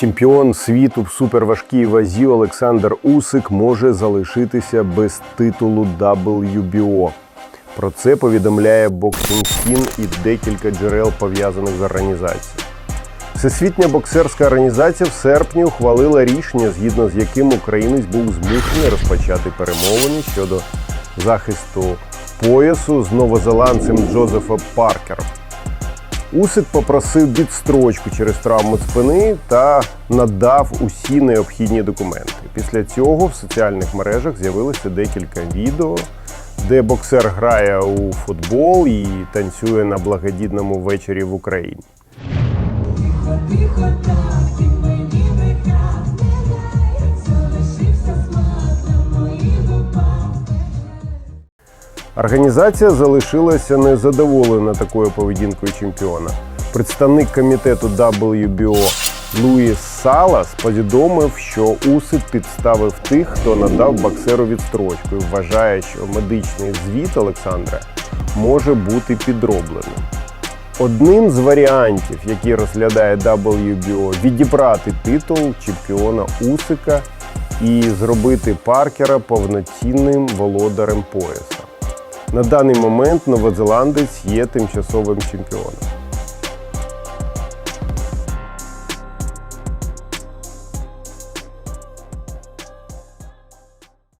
Чемпіон світу в суперважкій вазі Олександр Усик може залишитися без титулу WBO. Про це повідомляє Boxing Scene і декілька джерел пов'язаних з організацією. Всесвітня боксерська організація в серпні ухвалила рішення, згідно з яким українець був змушений розпочати перемовини щодо захисту поясу з новозеландцем Джозефом Паркером. Усик попросив відстрочку через травму спини та надав усі необхідні документи. Після цього в соціальних мережах з'явилося декілька відео, де боксер грає у футбол і танцює на благодійному вечорі в Україні. Тихо так, Організація залишилася незадоволена такою поведінкою чемпіона. Представник комітету WBO Луїс Салас повідомив, що Усик підставив тих, хто надав боксеру відстрочку і вважає, що медичний звіт Олександра може бути підробленим. Одним з варіантів, які розглядає WBO, відібрати титул чемпіона Усика і зробити Паркера повноцінним володарем пояса. На даний момент новозеландець є тимчасовим чемпіоном.